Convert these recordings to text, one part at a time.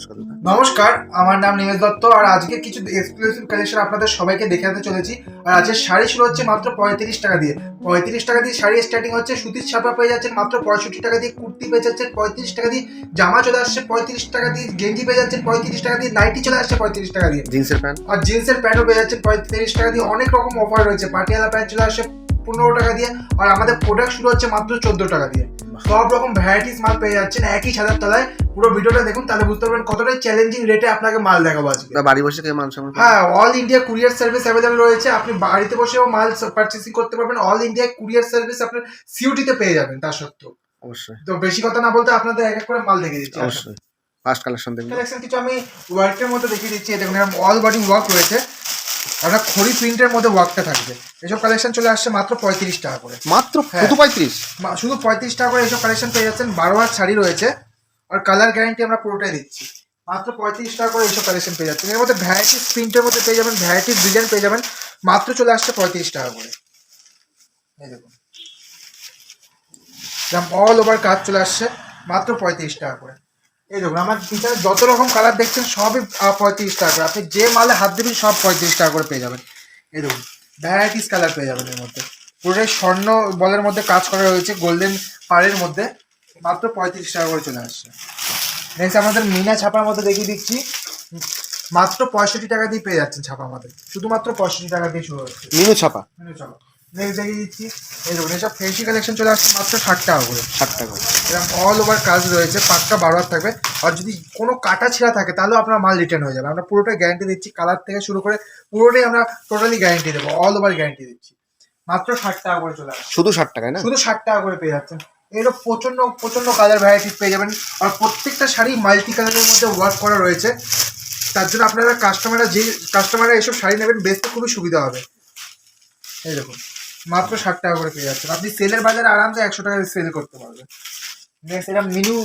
নমস্কার নমস্কার আমার নাম নিমেশ দত্ত আর আজকে কিছু এক্সক্লুসিভ কালেকশন আপনাদের সবাইকে দেখাতে চলেছি। আর আজকে শাড়ি শুরু হচ্ছে মাত্র পঁয়ত্রিশ টাকা দিয়ে। পঁয়ত্রিশ টাকা দিয়ে শাড়ি স্টার্টিং হচ্ছে সুতির ছাপা পেয়ে যাচ্ছেন মাত্র পঁয়ষট্টি টাকা দিয়ে কুর্তি পেয়ে যাচ্ছেন পঁয়ত্রিশ টাকা দিয়ে জামা চলে আসছে পঁয়ত্রিশ টাকা দিয়ে গেঞ্জি পেয়ে যাচ্ছেন পঁয়ত্রিশ টাকা দিয়ে নাইটি চলে আসছে পঁয়ত্রিশ টাকা দিয়ে। জিন্সের প্যান্ট আর জিন্সের প্যান্টও পেয়ে যাচ্ছেন পঁয়ত্রিশ টাকা দিয়ে অনেক রকম অফার রয়েছে। পাটিয়ালা প্যান্ট চলে আসছে পনেরো টাকা দিয়ে আর আমাদের প্রোডাক্ট শুরু হচ্ছে মাত্র চোদ্দ টাকা দিয়ে। সব রকম ভ্যারাইটিস মাল পেয়ে যাচ্ছেন একই ছাদের তলায়। পুরো ভিডিওটা দেখুন তাহলে বুঝতে পারবেন কতটাই চ্যালেঞ্জিং রেটে আপনাকে মাল দেখাবো আজকে। বাড়ি বসে কে মাল হ্যাঁ all India courier service available রয়েছে। আপনি বাড়িতে বসেও মাল পারচেসিং করতে পারবেন। অল ইন্ডিয়া কুরিয়ার সার্ভিস আপনার সিউটিতে পেয়ে যাবেন তার সত্ত্বেও। অবশ্যই। তো বেশি কথা না বলতে আপনাদের এক এক করে মাল দেখিয়ে দিচ্ছি। অবশ্যই। ফার্স্ট কালেকশন দেখবেন কালেকশন কিছু আমি ওয়ার্কের মধ্যে দেখিয়ে দিচ্ছি। দেখুন এরকম অল বডি ওয়ার্ক রয়েছে। আপনার খড়ি প্রিন্টের মধ্যে ওয়ার্কটা থাকবে। এসব কালেকশন চলে আসছে মাত্র পঁয়ত্রিশ টাকা করে। মাত্র? হ্যাঁ। কত পঁয়ত্রিশ? শুধু পঁয়ত্রিশ টাকা করে এসব কালেকশন পেয়ে যাচ্ছেন। বারো হাত শাড়ি রয়েছে আর কালার গ্যারান্টি আমরা পুরোটাই দিচ্ছি। মাত্র পঁয়ত্রিশ টাকা করে এইসব কালেকশন পেয়ে যাচ্ছেন। এর মধ্যে ভ্যারাইটিস প্রিন্টের মধ্যে পেয়ে যাবেন ভ্যারাইটিস ডিজাইন পেয়ে যাবেন। মাত্র চলে আসছে পঁয়ত্রিশ টাকা করে। এই দেখুন। অল ওভার কাজ চলে আসছে। মাত্র পঁয়ত্রিশ টাকা করে। এই দেখুন আমার পিছনে যত রকম কালার দেখছেন সবই পঁয়ত্রিশ টাকা করে। আপনি যে মালে হাত দেবেন সব পঁয়ত্রিশ টাকা করে পেয়ে যাবেন। এই দেখুন ভ্যারাইটিস কালার পেয়ে যাবেন এর মধ্যে। পুরোটাই স্বর্ণ বলের মধ্যে কাজ করা রয়েছে গোল্ডেন পাড়ের মধ্যে। মাত্র পঁয়ত্রিশ টাকা করে চলে আসছে। নেক্সট আমাদের মিনা ছাপার মধ্যে দেখিয়ে দিচ্ছি। মাত্র পঁয়ষট্টি টাকা দিয়ে পেয়ে যাচ্ছেন ছাপা আমাদের। শুধুমাত্র পঁয়ষট্টি টাকা দিয়ে শুরু হচ্ছে। মিনু ছাপা। মিনু ছাপা। নেক্সট দেখিয়ে দিচ্ছি এই দেখুন এসব ফেন্সি কালেকশন চলে আসছে মাত্র ষাট টাকা করে। ষাট টাকা এরকম অল ওভার কাজ রয়েছে পাক্কা বারো হাত থাকবে। আর যদি কোনো কাটা ছেঁড়া থাকে তাহলেও আপনার মাল রিটার্ন হয়ে যাবে। আমরা পুরোটাই গ্যারান্টি দিচ্ছি কালার থেকে শুরু করে পুরোটাই আমরা টোটালি গ্যারান্টি দেবো অল ওভার গ্যারান্টি দিচ্ছি। মাত্র ষাট টাকা করে চলে আসবে শুধু ষাট টাকায় না? শুধু ষাট টাকা করে পেয়ে যাচ্ছেন। এরকম প্রচণ্ড প্রচণ্ড কালার ভ্যারাইটিস পেয়ে যাবেন। আর প্রত্যেকটা শাড়ি মাল্টি কালারের মধ্যে ওয়ার্ক করা রয়েছে। তার জন্য আপনারা কাস্টমাররা যে কাস্টমাররা এইসব শাড়ি নেবেন বেচতে খুবই সুবিধা হবে। এই দেখুন। মাত্র ষাট টাকা করে পেয়ে যাচ্ছেন। আপনি সেলের বাজারে আরামসে একশো টাকায় সেল করতে পারবেন। নেক্সট এটা মিনু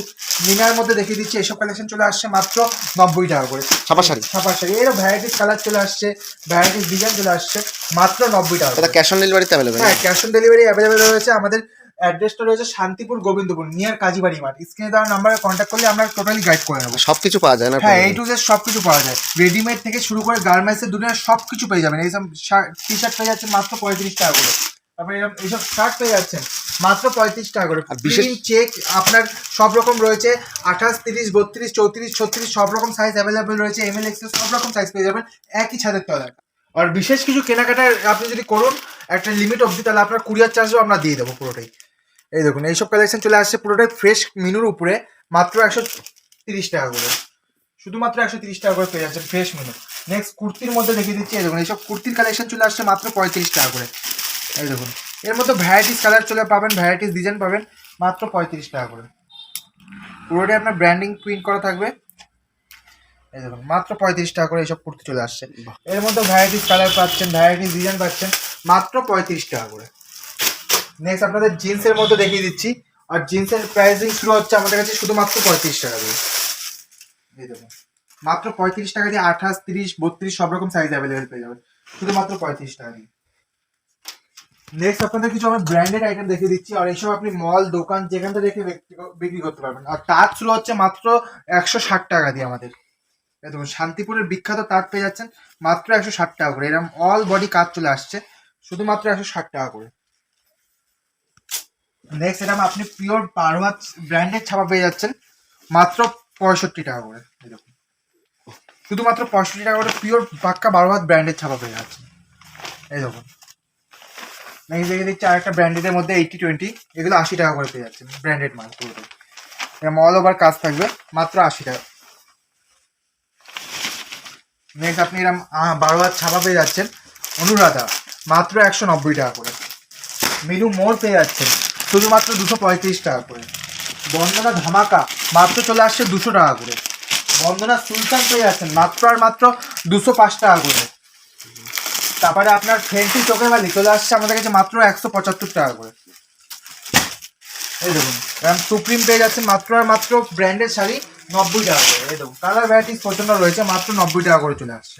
মিনার মধ্যে দেখিয়ে দিচ্ছি এসব কালেকশন চলে আসছে মাত্র নব্বই টাকা করে। ছাপা শাড়ি ছাপা শাড়ি এরও ভ্যারাইটিস কালার চলে আসছে ভ্যারাইটিস ডিজাইন চলে আসছে মাত্র নব্বই টাকা। এটা ক্যাশ অন ডেলিভারিতে অ্যাভেলেবেল হ্যাঁ ক্যাশ অন ডেলিভারি অ্যাভেলেবেল রয়েছে আমাদের অ্যাড্রেসটা রয়েছে শান্তিপুর গোবিন্দপুর নিয়ার কাজীবাড়ি মাঠ। স্ক্রিনে দেওয়ার নাম্বারে কন্ট্যাক্ট করলে আমরা টোটালি গাইড করে নেব। সব কিছু পাওয়া যায় না হ্যাঁ এই টু জেড সব কিছু পাওয়া যায়। রেডিমেড থেকে শুরু করে গার্মেন্টসের দুনিয়ার সব কিছু পেয়ে যাবেন। এইসব টি শার্ট পেয়ে যাচ্ছেন মাত্র পঁয়ত্রিশ টাকা করে। তারপরে এরকম এইসব শার্ট পেয়ে যাচ্ছেন মাত্র পঁয়ত্রিশ টাকা করে। বিশেষ- চেক আপনার সব রকম রয়েছে। আঠাশ তিরিশ বত্রিশ চৌত্রিশ ছত্রিশ সব রকম সাইজ অ্যাভেলেবেল রয়েছে। এম এল এক্সেল সব রকম সাইজ পেয়ে যাবেন। একই ছাদের তলায়। আর বিশেষ কিছু কেনাকাটা আপনি যদি করুন একটা লিমিট অবধি তাহলে আপনার কুরিয়ার চার্জও আমরা দিয়ে দেবো পুরোটাই। এই দেখুন এইসব কালেকশন চলে আসছে পুরোটাই ফ্রেশ মিনুর উপরে মাত্র একশো তিরিশ টাকা করে। শুধুমাত্র একশো তিরিশ টাকা করে পেয়ে যাচ্ছেন ফ্রেশ মেনু নেক্সট কুর্তির মধ্যে দেখিয়ে দিচ্ছি এই দেখুন এইসব কুর্তির কালেকশন চলে আসছে মাত্র পঁয়ত্রিশ টাকা করে। এই দেখুন এর মধ্যে ভ্যারাইটিস কালার চলে পাবেন ভ্যারাইটিস ডিজাইন পাবেন মাত্র পঁয়ত্রিশ টাকা করে। পুরোটাই আপনার ব্র্যান্ডিং প্রিন্ট করা থাকবে। এই দেখুন মাত্র পঁয়ত্রিশ টাকা করে এইসব কুর্তি চলে আসছে। এর মধ্যে ভ্যারাইটিস কালার পাচ্ছেন ভ্যারাইটিস ডিজাইন পাচ্ছেন মাত্র পঁয়ত্রিশ টাকা করে। নেক্সট আপনাদের জিন্সের মধ্যে দেখিয়ে দিচ্ছি। আর জিন্সের প্রাইসিং শুরু হচ্ছে আমাদের কাছে শুধুমাত্র পঁয়ত্রিশ টাকা দিয়ে। মাত্র পঁয়ত্রিশ টাকা দিয়ে আঠাশ, তিরিশ, বত্রিশ, সব রকম সাইজ অ্যাভেলেবেল পেয়ে যাবেন। শুধুমাত্র পঁয়ত্রিশ টাকা দিয়ে। নেক্সট আপনাদের কিছু আমি ব্র্যান্ডেড আইটেম দেখিয়ে দিচ্ছি। আর এইসব আপনি মল দোকান, যেখান থেকে রেখে বিক্রি- করতে পারবেন। আর তাঁত শুরু হচ্ছে মাত্র একশো ষাট টাকা দিয়ে আমাদের। দেখুন, শান্তিপুরের বিখ্যাত তাঁত পেয়ে যাচ্ছেন মাত্র একশো ষাট টাকা করে। এরকম অল বডি কাজ চলে আসছে। শুধুমাত্র একশো ষাট টাকা করে। নেক্সট এরকম আপনি পিওর পারওয়াত ব্র্যান্ডেড ছাপা পেয়ে যাচ্ছেন মাত্র পঁয়ষট্টি টাকা করে। দেখুন। শুধুমাত্র পঁয়ষট্টি টাকা করে পিওর পাক্কা বারো হাত ব্র্যান্ডেড ছাপা পেয়ে যাচ্ছেন। এই নেক্সট দেখে দিচ্ছি আর একটা ব্র্যান্ডেডের মধ্যে এইটি টোয়েন্টি এগুলো আশি টাকা করে পেয়ে যাচ্ছেন ব্র্যান্ডেড মাল পুরোটাই এরকম অল ওভার কাজ থাকবে, মাত্র আশি টাকা। নেক্সট আপনি এরকম বারো হাত ছাপা পেয়ে যাচ্ছেন অনুরাধা, মাত্র একশো নব্বই টাকা করে। মিনু মোড় পেয়ে যাচ্ছেন। শুধুমাত্র দুশো পঁয়ত্রিশ টাকা করে। বন্দনা ধামাকা মাত্র চলে আসছে দুশো টাকা করে। বন্দনা সুলতান পেয়ে যাচ্ছেন মাত্র আর মাত্র দুশো পাঁচ টাকা করে। তারপরে আপনার ফেন্টি চোখের বালি চলে আসছে আমাদের কাছে মাত্র একশো পঁচাত্তর টাকা করে। এই দেখুন এরকম সুপ্রিম পেয়ে যাচ্ছে মাত্র আর মাত্র ব্র্যান্ডের শাড়ি নব্বই টাকা করে। এই দেখুন, কালার ভ্যারাইটিস প্রচণ্ড রয়েছে, মাত্র নব্বই টাকা করে চলে আসছে।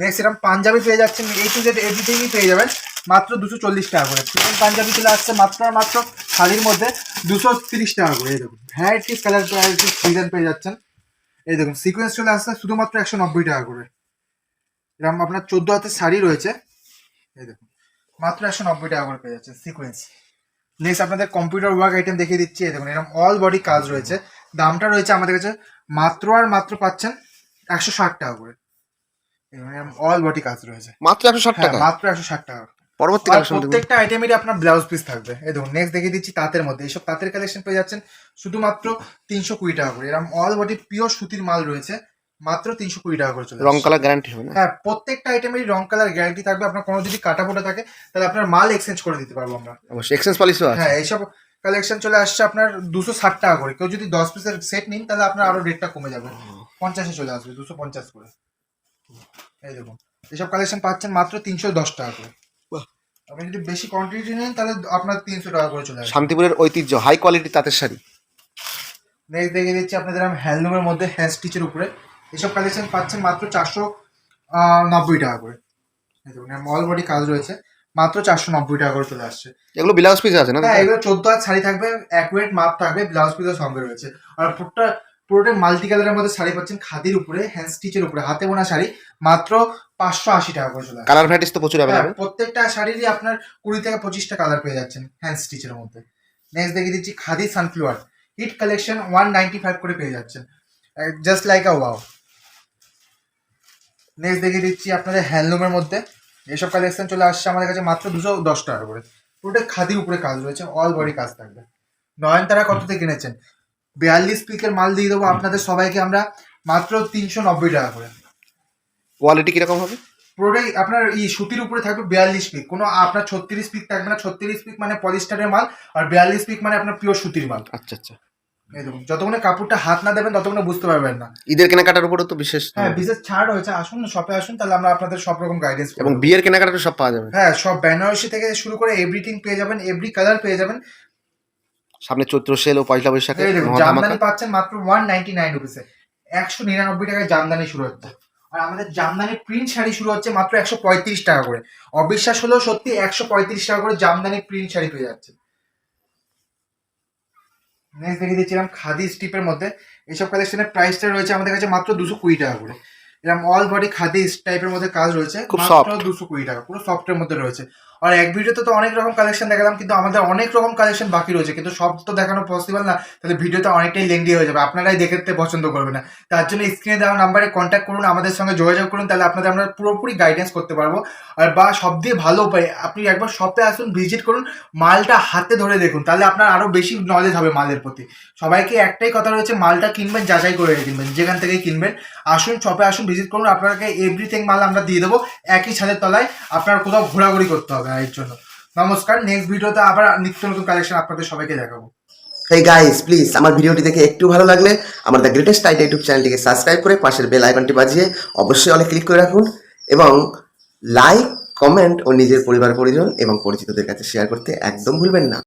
নেক্সট এরকম পাঞ্জাবি পেয়ে যাচ্ছেন এই টু জেড এভরিথিংই পেয়ে যাবেন। মাত্র দুশো চল্লিশ টাকা করে। চিকেন পাঞ্জাবি চলে আসছে মাত্র আর মাত্র শাড়ির মধ্যে দুশো তিরিশ টাকা করে। এই দেখুন ভ্যারাইটিস কালার ভ্যারাইটিস ডিজাইন পেয়ে যাচ্ছেন। এই দেখুন সিকোয়েন্স চলে আসছে শুধুমাত্র একশো নব্বই টাকা করে। এরকম আপনার চোদ্দ হাতের শাড়ি রয়েছে। এই দেখুন, মাত্র একশো নব্বই টাকা করে পেয়ে যাচ্ছে সিকোয়েন্স নেক্সট আপনাদের কম্পিউটার ওয়ার্ক আইটেম দেখিয়ে দিচ্ছি। এই দেখুন, এরকম অল বডি কাজ রয়েছে। দামটা রয়েছে আমাদের কাছে মাত্র আর মাত্র পাচ্ছেন একশো ষাট টাকা করে। অল বডি কাজ রয়েছে। মাত্র একশো ষাট হ্যাঁ টাকা? মাত্র একশো ষাট টাকা। পরবর্তী কালেকশন প্রত্যেকটা আইটেমেরই আপনার ব্লাউজ পিস থাকবে। এই দেখুন নেক্সট দেখিয়ে দিচ্ছি তাঁতের মধ্যে। এইসব তাঁতের কালেকশন পেয়ে যাচ্ছেন শুধুমাত্র তিনশো কুড়ি টাকা করে। এরকম অল বডি পিওর সুতির মাল রয়েছে। মাত্র তিনশো কুড়ি টাকা করে চলে রং কালার গ্যারান্টি হবে হ্যাঁ প্রত্যেকটা আইটেমেরই রং কালার গ্যারান্টি থাকবে। আপনার কোনো যদি কাটা ফোটা থাকে তাহলে আপনার মাল এক্সচেঞ্জ করে দিতে পারব আমরা। অবশ্যই এক্সচেঞ্জ পলিসিও আছে। হ্যাঁ এইসব কালেকশন চলে আসছে আপনার দুশো ষাট টাকা করে। কেউ যদি দশ পিসের সেট নিন তাহলে আপনার আরও রেটটা কমে যাবে। পঞ্চাশে চলে আসবে দুশো পঞ্চাশ করে। এই দেখুন এইসব কালেকশন পাচ্ছেন মাত্র তিনশো দশ টাকা করে। বাহ। আপনি যদি বেশি কোয়ান্টিটি নেন তাহলে আপনার তিনশো টাকা করে চলে আসবে। শান্তিপুরের ঐতিহ্য হাই কোয়ালিটি তাঁতের শাড়ি। নেক্সট দেখে দিচ্ছি আপনাদের আমি হ্যান্ডলুমের মধ্যে হ্যান্ড স্টিচের উপরে। এসব কালেকশন পাচ্ছেন মাত্র চারশো নব্বই টাকা করে। এই দেখুন অল বডি কাজ রয়েছে। মাত্র চারশো নব্বই টাকা করে চলে আসছে। এগুলো ব্লাউজ পিস আছে না? হ্যাঁ এগুলো চোদ্দ হাত শাড়ি থাকবে অ্যাকুরেট মাপ থাকবে ব্লাউজ পিসের সঙ্গে রয়েছে। আর পুরোটা পুরোটা মাল্টি কালারের মধ্যে শাড়ি পাচ্ছেন খাদির উপরে হ্যান্ড স্টিচের উপরে হাতে বোনা শাড়ি মাত্র পাঁচশো আশি টাকা করে চলে কালার ভ্যারাইটিস তো প্রচুর হ্যাঁ, অ্যাভেলেবেল প্রত্যেকটা শাড়িরই আপনার কুড়ি থেকে পঁচিশটা কালার পেয়ে যাচ্ছেন হ্যান্ড স্টিচের মধ্যে। নেক্সট দেখিয়ে দিচ্ছি khadi sunflower hit collection one ninety five করে পেয়ে যাচ্ছেন। Just like a wow next দেখিয়ে দিচ্ছি আপনাদের হ্যান্ডলুমের মধ্যে। এসব কালেকশন চলে আসছে আমাদের কাছে মাত্র দুশো দশ টাকা করে। পুরোটা খাদির উপরে কাজ রয়েছে অল বডি কাজ থাকবে। নয়নতারা কততে কিনেছেন? বিয়াল্লিশ পিকের মাল দিয়ে দেবো আপনাদের সবাইকে আমরা মাত্র তিনশো নব্বই টাকা করে। কোয়ালিটি কীরকম হবে? পুরোটাই আপনার এই সুতির উপরে থাকবে বিয়াল্লিশ পিক। কোনো আপনার ছত্রিশ পিক থাকবে না। ছত্রিশ পিক মানে পলিস্টারের মাল আর বিয়াল্লিশ পিক মানে আপনার পিওর সুতির মাল। আচ্ছা আচ্ছা। এই দেখুন যতক্ষণে কাপড়টা হাত না দেবেন ততক্ষণে বুঝতে পারবেন না। ঈদের কেনাকাটার উপরও তো বিশেষ হ্যাঁ বিশেষ ছাড় হয়েছে আসুন না শপে আসুন তাহলে আমরা আপনাদের সব রকম গাইডেন্স এবং বিয়ের কেনাকাটা সব পাওয়া যাবে। হ্যাঁ সব বেনারসি থেকে শুরু করে এভরিথিং পেয়ে যাবেন এভরি কালার পেয়ে যাবেন। সামনে চৈত্র সেল ও পয়লা বৈশাখে। জামদানি পাচ্ছেন মাত্র ওয়ান নাইনটি নাইন রুপিসে একশো নিরানব্বই টাকায় জামদানি শুরু হচ্ছে। আর আমাদের জামদানি প্রিন্ট শাড়ি শুরু হচ্ছে মাত্র একশো পঁয়ত্রিশ টাকা করে। অবিশ্বাস হলেও সত্যি একশো পঁয়ত্রিশ টাকা করে জামদানি প্রিন্ট শাড়ি পেয়ে যাচ্ছে। নেক্সট দেখিয়ে দিচ্ছিলাম খাদি স্টিপের মধ্যে। এইসব কালেকশনের প্রাইসটা রয়েছে আমাদের কাছে মাত্র দুশো কুড়ি টাকা করে। এরকম অল বডি খাদি টাইপের মধ্যে কাজ রয়েছে মাত্র দুশো কুড়ি টাকা পুরো সফটের মধ্যে রয়েছে। আর এক ভিডিওতে তো অনেক রকম কালেকশন দেখালাম, কিন্তু আমাদের অনেক রকম কালেকশন বাকি রয়েছে, কিন্তু সব তো দেখানো পসিবল না, তাহলে ভিডিওটা অনেকটাই লেন্দি হয়ে যাবে, আপনারাই দেখতে পছন্দ করবে না। তার জন্য স্ক্রিনে দেওয়া নাম্বারে কন্ট্যাক্ট করুন, আমাদের সঙ্গে যোগাযোগ করুন, তাহলে আপনাদের আমরা পুরোপুরি গাইডেন্স করতে পারব। আর বা সব দিয়ে ভালো উপায়, আপনি একবার শপে আসুন ভিজিট করুন, মালটা হাতে ধরে দেখুন, তাহলে আপনার আরও বেশি নলেজ হবে মালের প্রতি। সবাইকে একটাই কথা রয়েছে, মালটা কিনবেন, যাচাই করে কিনবেন, যেখান থেকেই কিনবেন। আসুন শপে আসুন ভিজিট করুন, আপনাকে এভরিথিং মাল আমরা দিয়ে দেবো, একই ছাদের তলায়, আপনার কোথাও ঘোরাঘুরি করতে হবে এর জন্য। নমস্কার নেক্সট ভিডিওতে আবার নিত্য নতুন কালেকশন আপনাদের সবাইকে দেখাবো। হে গাইস প্লিজ আমার ভিডিওটি দেখে একটু ভালো লাগলে আমার দ্য গ্রেটেস্ট টাইট ইউটিউব চ্যানেলটিকে সাবস্ক্রাইব করে পাশের বেল আইকনটি বাজিয়ে অবশ্যই অনেক ক্লিক করে রাখুন এবং লাইক কমেন্ট ও নিজের পরিবার পরিজন এবং পরিচিতদের কাছে শেয়ার করতে একদম ভুলবেন না।